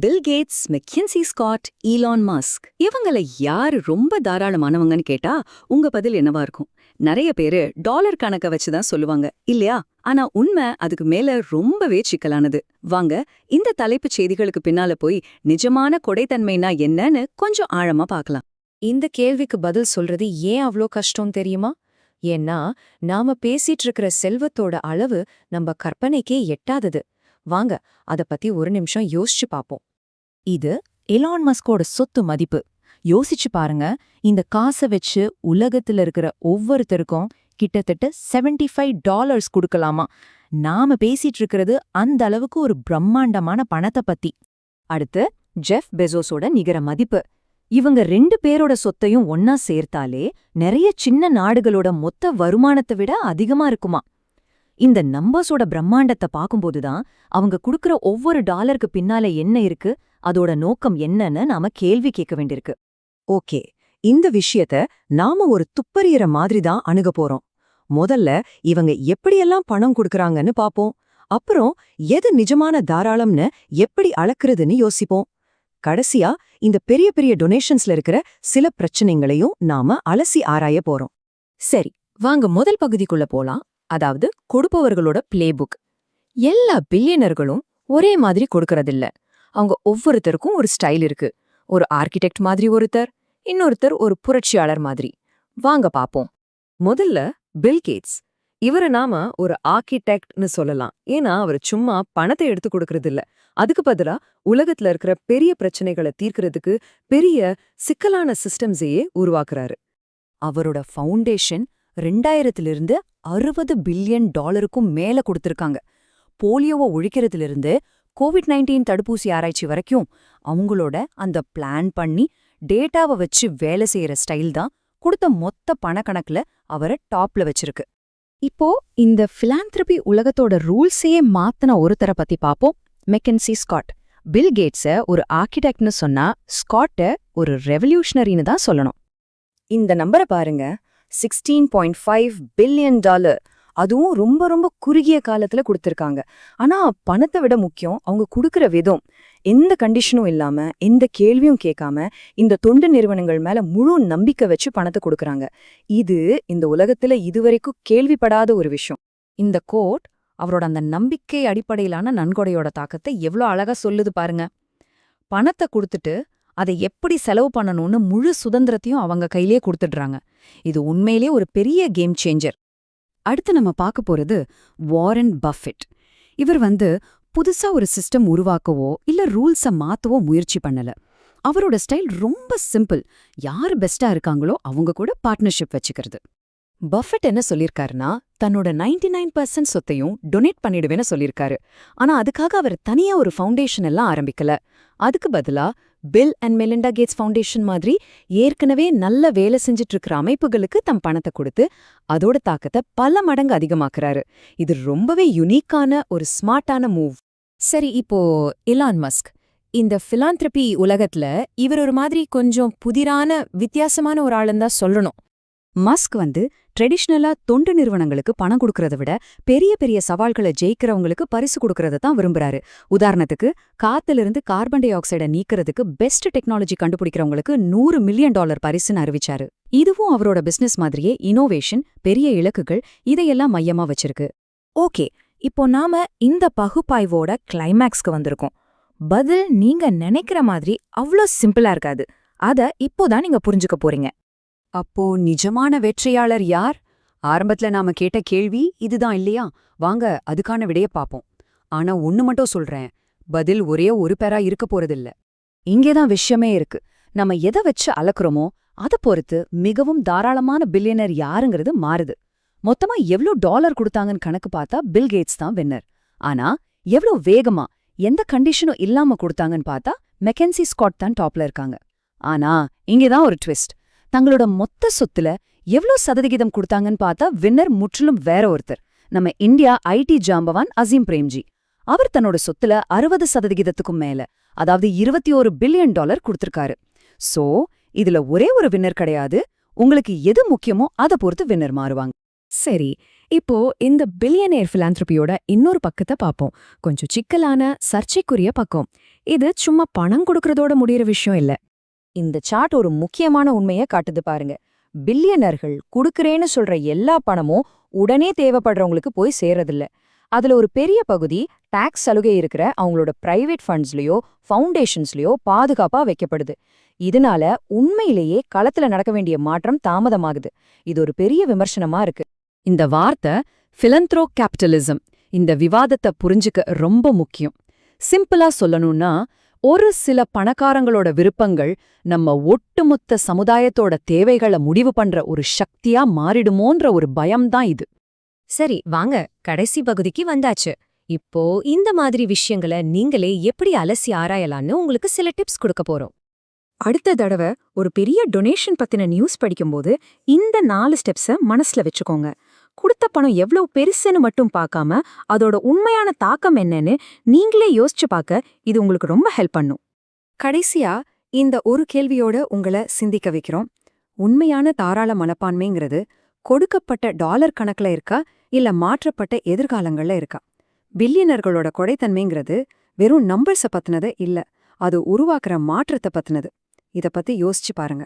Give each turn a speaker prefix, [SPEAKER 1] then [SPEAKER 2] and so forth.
[SPEAKER 1] Bill Gates McKenzie Scott Elon Musk இவங்கள யாரு ரொம்ப தாராளமானவங்கன்னு கேட்டா உங்க பதில் என்னவா இருக்கும்? நிறைய பேரு டாலர் கணக்க வச்சுதான் சொல்லுவாங்க. இல்லையா? ஆனா உண்மை அதுக்கு மேல ரொம்பவே சிக்கலானது. வாங்க இந்த தலைப்புச் செய்திகளுக்கு பின்னால போய் நிஜமான கொடைத்தன்மைனா என்னன்னு கொஞ்சம் ஆழமா பார்க்கலாம்.
[SPEAKER 2] இந்த கேள்விக்கு பதில் சொல்றது ஏன் அவ்ளோ கஷ்டம் தெரியுமா? ஏன்னா நாம பேசிட்டு இருக்கிற செல்வத்தோட அளவு நம்ம கற்பனைக்கே எட்டாதது. வாங்க அத பத்தி ஒரு நிமிஷம் யோசிச்சு பாப்போம்.
[SPEAKER 3] இது எலான் மஸ்கோட சொத்து மதிப்பு. யோசிச்சு பாருங்க இந்த காசை வச்சு உலகத்துல இருக்கிற ஒவ்வொருத்தருக்கும் கிட்டத்தட்ட 75 ஃபைவ் டாலர்ஸ் கொடுக்கலாமா? நாம பேசிட்டு இருக்கிறது அந்த அளவுக்கு ஒரு பிரம்மாண்டமான பணத்தை பத்தி. அடுத்து ஜெஃப் பெசோஸோட நிகர மதிப்பு. இவங்க ரெண்டு பேரோட சொத்தையும் ஒன்னா சேர்த்தாலே நிறைய சின்ன நாடுகளோட மொத்த வருமானத்தை விட அதிகமா இருக்குமா? இந்த நம்பர்ஸோட பிரம்மாண்டத்தை பார்க்கும்போதுதான் அவங்க குடுக்கற ஒவ்வொரு டாலருக்கு பின்னால என்ன இருக்கு அதோட நோக்கம் என்னன்னு நாம கேள்வி கேட்க வேண்டியிருக்கு.
[SPEAKER 4] ஓகே இந்த விஷயத்த நாம ஒரு துப்பறியற மாதிரி தான் அணுக போறோம். முதல்ல இவங்க எப்படியெல்லாம் பணம் கொடுக்கறாங்கன்னு பாப்போம். அப்புறம் எது நிஜமான தாராளம்னு எப்படி அளக்குறதுன்னு யோசிப்போம். கடைசியா இந்த பெரிய பெரிய டொனேஷன்ஸ்ல இருக்கிற சில பிரச்சனைகளையும் நாம அலசி ஆராய போறோம்.
[SPEAKER 2] சரி வாங்க முதல் பகுதிக்குள்ள போலாம். அதாவது கொடுப்பவர்களோட பிளேபுக் எல்லா பில்லியனர்களும் ஒரே மாதிரி கொடுக்கறதில்ல. அவங்க ஒவ்வொருத்தருக்கும் ஒரு ஸ்டைல் இருக்கு. ஒரு ஆர்கிடெக்ட் மாதிரி ஒருத்தர் இன்னொருத்தர் ஒரு புரட்சியாளர் மாதிரி. வாங்க பாப்போம். முதல்ல பில் கேட்ஸ் இவரை நாம ஒரு ஆர்கிடெக்ட்னு சொல்லலாம். ஏன்னா அவர் சும்மா பணத்தை எடுத்து கொடுக்கறது இல்ல அதுக்கு பதிலா உலகத்துல இருக்கிற பெரிய பிரச்சனைகளை தீர்க்கறதுக்கு பெரிய சிக்கலான சிஸ்டம்ஸையே உருவாக்குறாரு.
[SPEAKER 3] அவரோட ஃபவுண்டேஷன் ரெண்டாயிரத்திலிருந்து அறுபது பில்லியன் டாலருக்கும் மேல கொடுத்திருக்காங்க. போலியோவை ஒழிக்கிறதுலிருந்து கோவிட் நைன்டீன் தடுப்பூசி ஆராய்ச்சி வரைக்கும் அவங்களோட அந்த பிளான் பண்ணி டேட்டாவை வச்சு வேலை செய்யற ஸ்டைல் தான் கொடுத்த மொத்த பணக்கணக்குல அவரை டாப்ல வச்சிருக்கு.
[SPEAKER 2] இப்போ இந்த பிலாந்திரபி உலகத்தோட ரூல்ஸையே மாத்தின ஒருத்தரை பத்தி பாப்போம். McKinsey Scott. பில் கேட்ஸ ஒரு ஆர்கிடெக்ட்னு சொன்னா ஸ்காட்ட ஒரு ரெவல்யூஷனரின்னு தான் சொல்லணும். இந்த நம்பரை பாருங்க. Sixteen point five billion dollar அதுவும் ரொம்ப ரொம்ப குறுகிய காலத்துல கொடுத்திருக்காங்க. ஆனா பணத்தை விட முக்கியம் அவங்க கொடுக்குற விதம். எந்த கண்டிஷனும் இல்லாம எந்த கேள்வியும் கேட்காம இந்த தொண்டு நிறுவனங்கள் மேல முழு நம்பிக்கை வச்சு பணத்தை கொடுக்கறாங்க. இது இந்த உலகத்துல இதுவரைக்கும் கேள்விப்படாத ஒரு விஷயம். இந்த கோட் அவரோட அந்த நம்பிக்கை அடிப்படையிலான நன்கொடையோட தாக்கத்தை எவ்வளோ அழகா சொல்லுது பாருங்க. பணத்தை கொடுத்துட்டு அதை எப்படி செலவு பண்ணணும்னு முழு சுதந்திரத்தையும் அவங்க கையிலே கொடுத்துடுறாங்க. இது உண்மையிலே ஒரு பெரிய கேம் சேஞ்சர்
[SPEAKER 1] அடுத்து நம்ம பார்க்க போறது வாரன் பஃபெட் இவர் வந்து புதுசா ஒரு சிஸ்டம் உருவாக்கவோ இல்ல ரூல்ஸ மாத்தவோ முயற்சி பண்ணல. அவரோட ஸ்டைல் ரொம்ப சிம்பிள் யார் பெஸ்டா இருக்காங்களோ அவங்க கூட பார்ட்னர்ஷிப் வச்சுக்கிறது.
[SPEAKER 2] பஃபெட் என்ன சொல்லிருக்காருன்னா தன்னோட 99% நைன் பர்சன்ட் சொத்தையும் டொனேட் பண்ணிடுவேன்னு சொல்லிருக்காரு. ஆனா அதுக்காக அவர் தனியா ஒரு ஃபவுண்டேஷன் எல்லாம் ஆரம்பிக்கல. அதுக்கு பதிலா Bill and Melinda Gates Foundation மாதிரி ஏற்கனவே நல்ல வேலை செஞ்சுட்டு இருக்கிற அமைப்புகளுக்கு தம் பணத்தை கொடுத்து அதோட தாக்கத்தை பல மடங்கு அதிகமாக்குறாரு. இது ரொம்பவே யுனிக்கான ஒரு ஸ்மார்ட்டான மூவ் சரி இப்போ இலான் மஸ்க் இந்த பிலாந்திரபி உலகத்துல இவர் ஒரு மாதிரி கொஞ்சம் புதிரான வித்தியாசமான ஒரு ஆளுன்னு தான் சொல்லணும்.
[SPEAKER 1] மஸ்க் வந்து ட்ரெடிஷ்னலா தொண்டு நிறுவனங்களுக்கு பணம் கொடுக்கறத விட பெரிய பெரிய சவால்களை ஜெயிக்கிறவங்களுக்கு பரிசு கொடுக்கறத தான் விரும்புறாரு. உதாரணத்துக்கு காத்திலிருந்து கார்பன் டை ஆக்சைடை நீக்கிறதுக்கு பெஸ்ட் டெக்னாலஜி கண்டுபிடிக்கிறவங்களுக்கு நூறு மில்லியன் டாலர் பரிசுன்னு அறிவிச்சாரு. இதுவும் அவரோட பிசினஸ் மாதிரியே இனோவேஷன் பெரிய இலக்குகள் இதையெல்லாம் மையமா வச்சிருக்கு.
[SPEAKER 3] ஓகே இப்போ நாம இந்த பகுப்பாய்வோட கிளைமேக்ஸ்க்கு வந்திருக்கோம். பதில் நீங்க நினைக்கிற மாதிரி அவ்ளோ சிம்பிளா இருக்காது. அத இப்போதான் நீங்க புரிஞ்சுக்க போறீங்க.
[SPEAKER 1] அப்போ நிஜமான வெற்றியாளர் யார்? ஆரம்பத்துல நாம கேட்ட கேள்வி இதுதான் இல்லையா? வாங்க அதுக்கான விடைய பாப்போம் ஆனா ஒன்னு மட்டும் சொல்றேன். பதில் ஒரே ஒரு பேரா இருக்க போறதில்ல. இங்கேதான் விஷயமே இருக்கு. நம்ம எதை வச்சு அளக்குறோமோ அத பொறுத்து மிகவும் தாராளமான பில்லியனர் யாருங்கிறது மாறுது. மொத்தமா எவ்ளோ டாலர் கொடுத்தாங்கன்னு கணக்கு பார்த்தா பில் கேட்ஸ் தான் வின்னர். ஆனா எவ்ளோ வேகமா எந்த கண்டிஷனும் இல்லாம கொடுத்தாங்கன்னு பார்த்தா மெக்கன்சி ஸ்காட் தான் டாப்ல இருக்காங்க. ஆனா இங்கேதான் ஒரு ட்விஸ்ட். தங்களோட மொத்த சொத்துல எவ்ளோ சதவிகிதம் கொடுத்தாங்கன்னு பார்த்தா வின்னர் முற்றிலும் வேற ஒருத்தர். நம்ம இந்தியா ஐடி ஜாம்பவான் அசீம் பிரேம்ஜி. அவர் தன்னோட சொத்துல அறுபது சதவிகிதத்துக்கும் மேல அதாவது இருபத்தி ஒரு பில்லியன் டாலர் கொடுத்திருக்காரு. சோ இதுல ஒரே ஒரு வின்னர் கிடையாது. உங்களுக்கு எது முக்கியமோ அதை பொறுத்து வின்னர் மாறுவாங்க.
[SPEAKER 2] சரி இப்போ இந்த பில்லியனேர் philanthropyயோட இன்னொரு பக்கத்தை பாப்போம். கொஞ்சம் சிக்கலான சர்ச்சைக்குரிய பக்கம். இது சும்மா பணம் கொடுக்கறதோட முடியிற விஷயம் இல்ல. இந்த சார்ட் ஒரு முக்கியமான உண்மையை காட்டுது பாருங்க. பில்லியனர்கள் குடுக்கறேன்னு சொல்ற எல்லா பணமும் உடனே தேவைப்படுறவங்களுக்கு போய் சேரதில்ல அதுல ஒரு பெரிய பகுதி டாக்ஸ் சலுகை இருக்கிற அவங்களோட பிரைவேட் ஃபண்ட்ஸ்லயோ ஃபவுண்டேஷன்ஸ்லயோ பாதுகாப்பா வைக்கப்படுது. இதனால உண்மையிலேயே களத்துல நடக்க வேண்டிய மாற்றம் தாமதமாகுது. இது ஒரு பெரிய விமர்சனமா இருக்கு.
[SPEAKER 1] இந்த வார்த்தை பிலந்த்ரோ கேபிட்டலிசம் இந்த விவாதத்தை புரிஞ்சுக்க ரொம்ப முக்கியம். சிம்பிளா சொல்லணும்னா ஒரு சில பணக்காரங்களோட விருப்பங்கள் நம்ம ஒட்டுமொத்த சமுதாயத்தோட தேவைகளை முடிவு பண்ற ஒரு சக்தியா மாறிடுமோன்ற ஒரு பயம்தான் இது.
[SPEAKER 5] சரி வாங்க. கடைசி பகுதிக்கு வந்தாச்சு. இப்போ இந்த மாதிரி விஷயங்களை நீங்களே எப்படி அலசி ஆராயலான்னு உங்களுக்கு சில டிப்ஸ் கொடுக்க போறோம்.
[SPEAKER 6] அடுத்த தடவை ஒரு பெரிய டொனேஷன் பத்தின நியூஸ் படிக்கும்போது இந்த நாலு ஸ்டெப்ஸ மனசுல வச்சுக்கோங்க. கொடுத்த பணம் எவ்வளவு பெருசுன்னு மட்டும் பார்க்காம அதோட உண்மையான தாக்கம் என்னன்னு நீங்களே யோசிச்சு பார்க்க இது உங்களுக்கு ரொம்ப ஹெல்ப் பண்ணும்.
[SPEAKER 1] கடைசியா இந்த ஒரு கேள்வியோட உங்களை சிந்திக்க வைக்கிறோம். உண்மையான தாராள மனப்பான்மைங்கிறது கொடுக்கப்பட்ட டாலர் கணக்குல இருக்கா இல்ல மாற்றப்பட்ட எதிர்காலங்கள்ல இருக்கா? பில்லியனர்களோட கொடைத்தன்மைங்கிறது வெறும் நம்பர்ஸ பத்தினது இல்ல அது உருவாக்குற மாற்றத்தை பத்தினது. இத பத்தி யோசிச்சு பாருங்க.